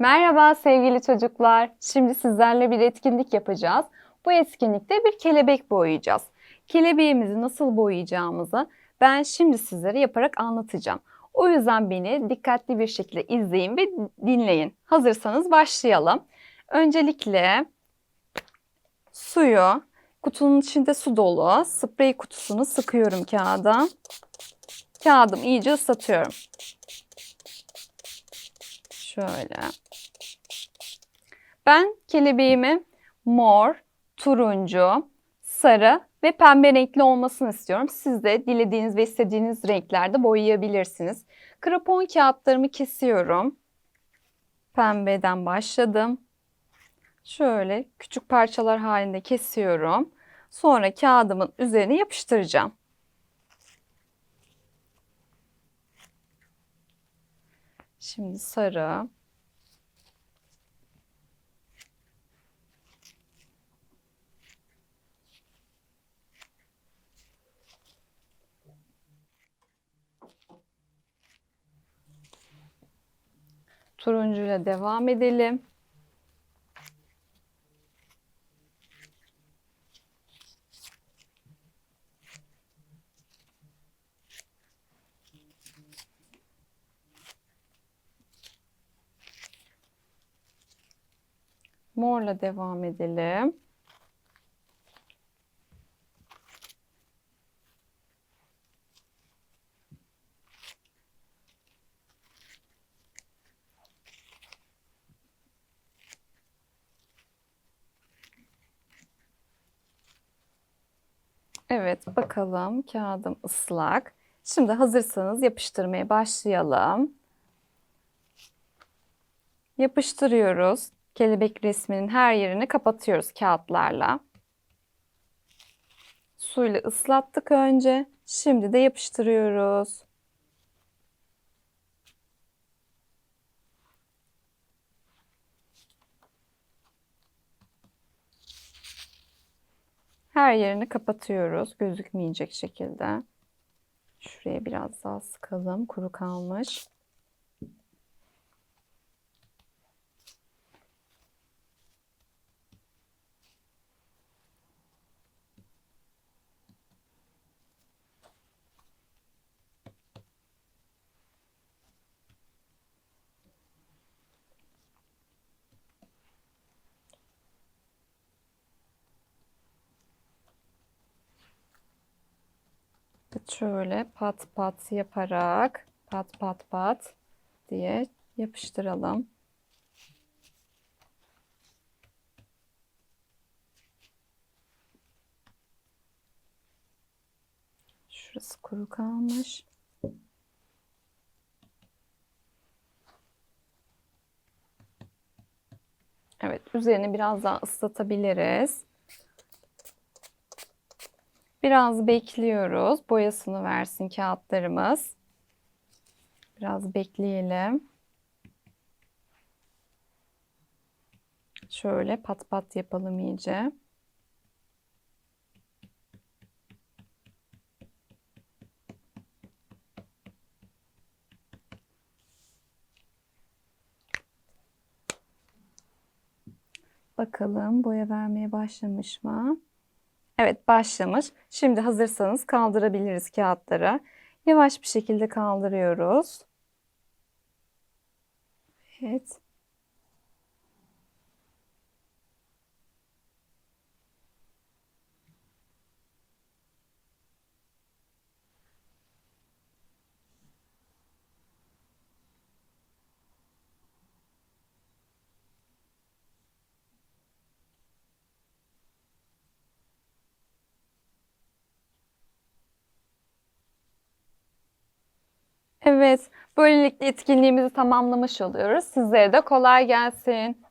Merhaba sevgili çocuklar. Şimdi sizlerle bir etkinlik yapacağız. Bu etkinlikte bir kelebek boyayacağız. Kelebeğimizi nasıl boyayacağımızı ben şimdi sizlere yaparak anlatacağım. O yüzden beni dikkatli bir şekilde izleyin ve dinleyin. Hazırsanız başlayalım. Öncelikle suyu, kutunun içinde su dolu, sprey kutusunu sıkıyorum kağıda. Kağıdımı iyice ıslatıyorum. Şöyle. Ben kelebeğimi mor, turuncu, sarı ve pembe renkli olmasını istiyorum. Siz de dilediğiniz ve istediğiniz renklerde boyayabilirsiniz. Krapon kağıtlarımı kesiyorum. Pembeden başladım. Şöyle küçük parçalar halinde kesiyorum. Sonra kağıdımın üzerine yapıştıracağım. Şimdi sarı. Turuncuyla devam edelim. Morla devam edelim. Evet, bakalım kağıdım ıslak. Şimdi hazırsanız yapıştırmaya başlayalım. Yapıştırıyoruz. Kelebek resminin her yerini kapatıyoruz kağıtlarla. Suyla ıslattık önce. Şimdi de yapıştırıyoruz. Her yerini kapatıyoruz gözükmeyecek şekilde. Şuraya biraz daha sıkalım. Kuru kalmış. Şöyle pat pat yaparak pat pat pat diye yapıştıralım. Şurası kuru kalmış. Evet, üzerini biraz daha ıslatabiliriz. Biraz bekliyoruz. Boyasını versin kağıtlarımız. Biraz bekleyelim. Şöyle pat pat yapalım iyice. Bakalım boya vermeye başlamış mı? Evet başlamış. Şimdi hazırsanız kaldırabiliriz kağıtları. Yavaş bir şekilde kaldırıyoruz. Evet. Evet, böylelikle etkinliğimizi tamamlamış oluyoruz. Sizlere de kolay gelsin.